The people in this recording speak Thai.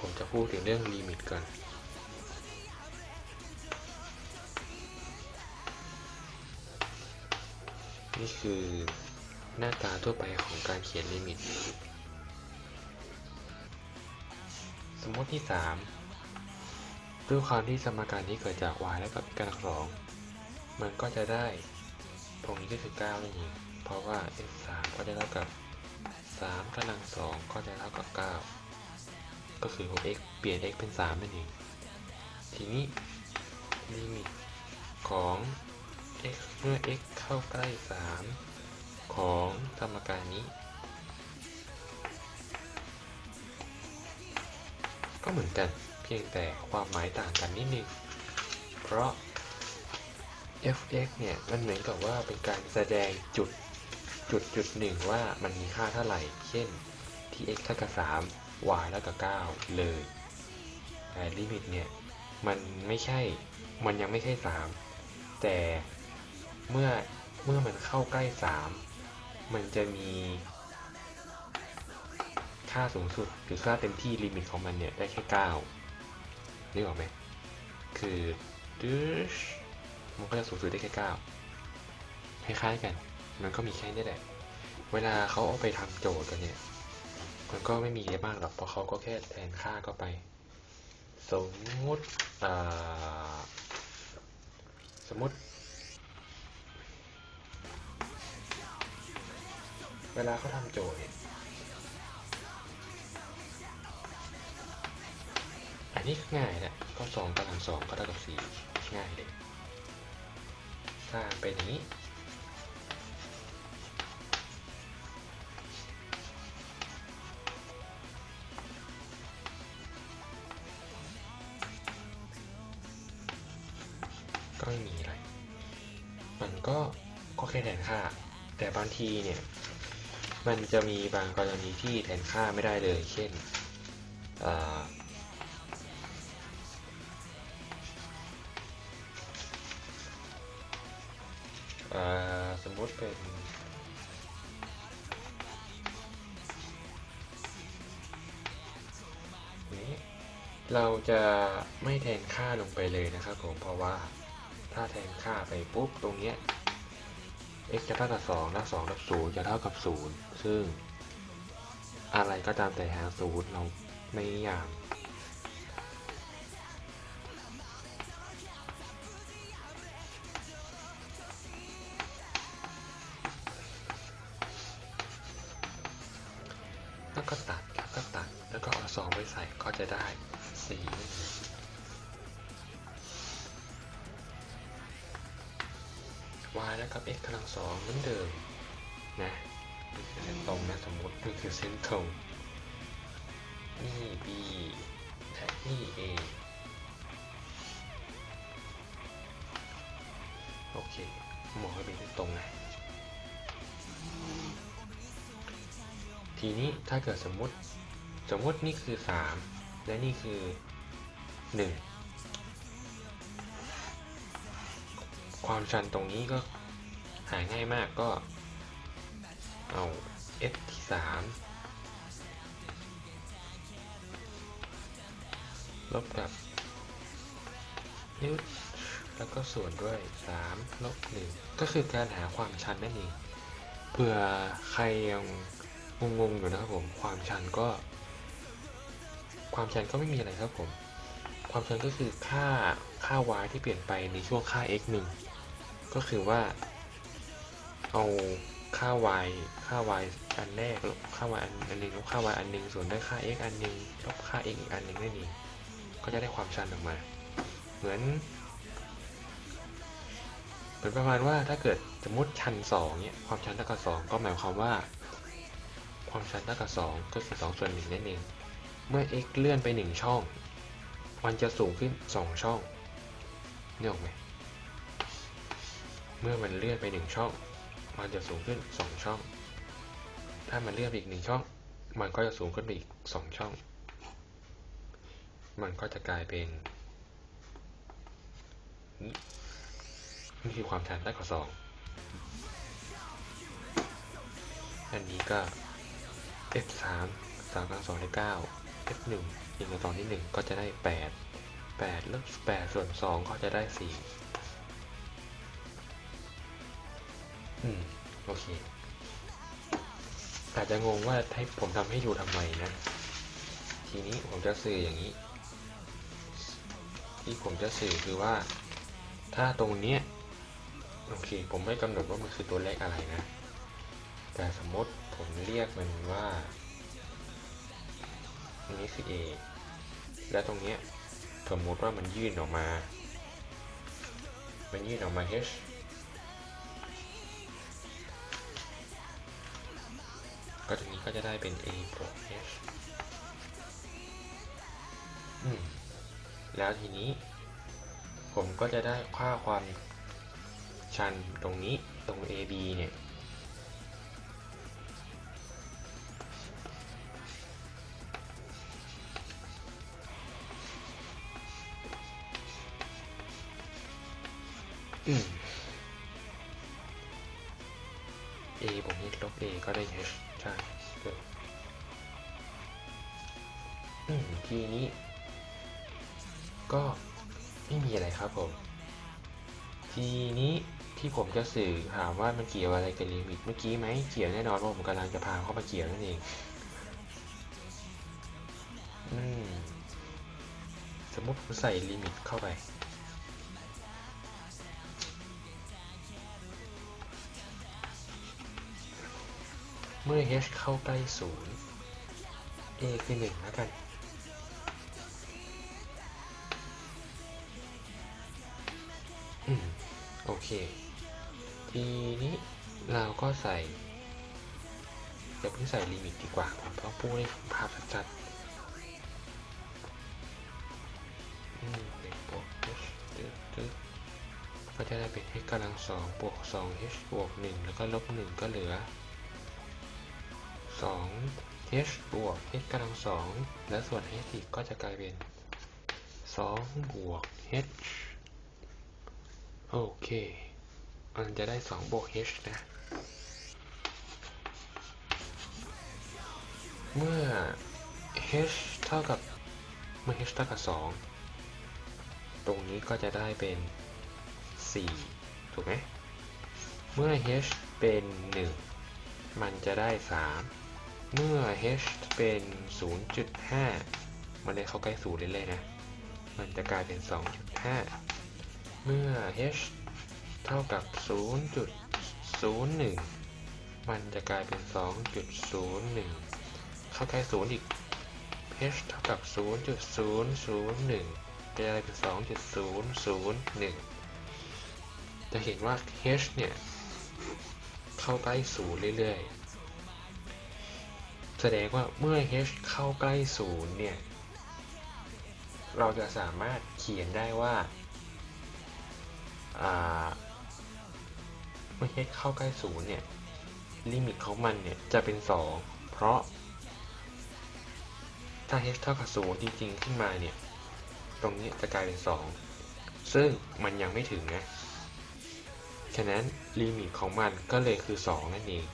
ผมจะพูดถึงเรื่องลิมิตก่อน นี่คือหน้าตาทั่วไปของการเขียนลิมิต สมมติที่ 3 ด้วยความที่สมการนี้เกิดจาก y และกับกำลังสอง มันก็จะได้ ตรงนี้ก็คือ9นั่นเองเพราะว่า x 3ก็จะเท่ากับ3กำลังสองก็จะเท่ากับ 9 ก็คือ 6x เปลี่ยน x เป็น 3 นั่นเอง ทีนี้ลิมิตของ x เมื่อ x เข้าใกล้ 3 ของสมการนี้ ก็เหมือนกันเพียงแต่ความหมายต่างกันนิดนึง เพราะ fx เนี่ย มันเหมือนกับว่าเป็นการแสดงจุดจุดจุดหนึ่งว่ามันมีค่าเท่าไหร่ เช่นที่ x เท่ากับ3 y เท่ากับ9เลยแต่ลิมิตเนี่ยมันไม่ใช่มันยังไม่ใช่ 3 แต่เมื่อเมื่อมันเข้าใกล้ 3 มันจะมี ค่าสูงสุดหรือค่าเต็มที่ลิมิตของมันเนี่ยได้แค่9นึกออกไหมคือดึชมันก็จะสูงสุดได้แค่9คล้ายๆกัน มันก็มีแค่นี้แหละ เวลาเขาเอาไปทำโจทย์กันเนี่ย มันก็ไม่มีอะไรมากหรอกเพราะเขาก็แค่แทนค่าเข้าไป สมมุติอ่าสมมุติ เวลาเขาทำโจทย์อันนี้ง่ายแหละก็สองกำลังสองก็เท่ากับสี่ง่ายเลยถ้าเป็นอย่างนี้ ก็ก็แค่แทนค่า แต่บางทีเนี่ย มันจะมีบางกรณีที่แทนค่าไม่ได้เลย เช่นสมมติเป็นนี้เราจะไม่แทนค่าลงไปเลยนะครับผมเพราะว่าถ้าแทนค่าไปปุ๊บตรงเนี้ย x จะเท่ากับ2และ2ลบ0จะเท่ากับ 0 ซึ่ง อะไรก็ตามแต่หาศูนย์เราไม่อยากแล้วก็ตัด แล้วก็ตัด แล้วก็เอา2ไปใส่ก็จะได้4 y แล้วกับ x กำลังสองเหมือนเดิมนะนี่คือเส้นตรงนะสมมตินี่คือเส้นตรงนี่ b และนี่ a โอเคมองให้เป็นเส้นตรงนะทีนี้ถ้าเกิดสมมติสมมตินี่คือ 3 และนี่คือ 1 ความชันตรงนี้ก็หาง่ายมากก็ เอา f ที่3ลบกับนิ้วแล้วก็ส่วนด้วย 3 ลบ 1 ก็คือการหาความชันนั่นเองเผื่อใครยังงงๆอยู่นะครับผม ความชันก็ ความชันก็ไม่มีอะไรครับผม ความชันก็คือค่าค่า y ที่เปลี่ยนไปในช่วงค่า x หนึ่ง ก็คือว่า เอาค่า y ค่า y อันแรกลบค่า y อันอันหนึ่งลบค่า y อันหนึ่งส่วนด้วยค่า x อันหนึ่งลบค่า x อีกอันหนึ่งนั่นเองก็จะได้ความชันออกมา เหมือนเหมือนประมาณว่าถ้าเกิดสมมติชันสองเนี่ยความชันเท่ากับสองก็หมายความว่า ความชันเท่ากับ2ก็คือ2ส่วน1นั่นเองเมื่อ x เลื่อนไป1ช่อง มันจะสูงขึ้น2ช่องนี่ออกไหม เมื่อมันเลื่อนไป 1 ช่อง มันจะสูงขึ้น 2 ช่อง ถ้ามันเลื่อนไปอีก 1 ช่อง มันก็จะสูงขึ้นไปอีก 2 ช่อง มันก็จะกลายเป็น นี่คือความชันเท่ากับ2อันนี้ก็ f 3 3กำลัง2ได้ 9 f 1 1กับ2ที่1ก็จะได้ 8 8ลบ8ส่วน 2 ก็จะได้ 4 อืม โอเค อาจจะงงว่าให้ผมทำให้ดูทำไมนะ ทีนี้ผมจะสื่ออย่างนี้ ที่ผมจะสื่อคือว่า ถ้าตรงเนี้ย โอเค ผมไม่กำหนดว่ามันคือตัวเลขอะไรนะ แต่สมมติผมเรียกมันว่าอันนี้คือ A และตรงเนี้ยสมมติว่ามันยื่นออกมา มันยื่นออกมา H ก็ตรงนี้ก็จะได้เป็น A บวก H อืมแล้วทีนี้ ผมก็จะได้ค่าความชันตรงนี้ตรง AB เนี่ยอืม A บวก H ลบ A ก็ได้ H ใช่ทีนี้ ก็ไม่มีอะไรครับผม ทีนี้ที่ผมจะสื่อถามว่ามันเกี่ยวอะไรกับลิมิตเมื่อกี้ไหมเกี่ยวแน่นอนเพราะผมกำลังจะพาเข้ามาเกี่ยวนั่นเองอืมสมมติผมใส่ลิมิตเข้าไป เมื่อ h เข้าใกล้ศูนย์ a คือหนึ่งแล้วกัน อืม โอเค ทีนี้เราก็ใส่เดี๋ยวเพิ่งใส่ลิมิตดีกว่าผมต้องพูดให้ภาพชัดๆอืมหนึ่งบวก h ตึ๊ดตึ๊ดก็จะได้เป็น h กำลังสองบวกสอง h บวกหนึ่งแล้วก็ลบหนึ่งก็เหลือ สอง h บวก h กำลังสองและส่วน h อีกก็จะกลายเป็นสองบวก h โอเคมันจะได้สองบวก h นะ เมื่อ h เท่ากับเมื่อ h เท่ากับสองตรงนี้ก็จะได้เป็นสี่ถูกไหม เมื่อ h เป็นหนึ่งมันจะได้สาม เมื่อ h เป็น 0.5 มันเลยเข้าใกล้ศูนย์เรื่อยๆนะ มันจะกลายเป็น 2.5 เมื่อ h เท่ากับ 0.01 มันจะกลายเป็น 2.01 เข้าใกล้ศูนย์อีก h เท่ากับ 0.001จะกลายเป็น 2.001 จะเห็นว่า h เนี่ย เข้าใกล้ศูนย์เรื่อยๆ แสดงว่าเมื่อ h เข้าใกล้ศูนย์เนี่ย เราจะสามารถเขียนได้ว่าเมื่อ h เข้าใกล้ศูนย์เนี่ย ลิมิตของมันเนี่ยจะเป็น 2 เพราะ ถ้า h เท่ากับ0จริงๆ ขึ้นมาเนี่ย ตรงนี้จะกลายเป็น 2 ซึ่งมันยังไม่ถึงนะ ฉะนั้นลิมิตของมันก็เลยคือ 2 นั่นเอง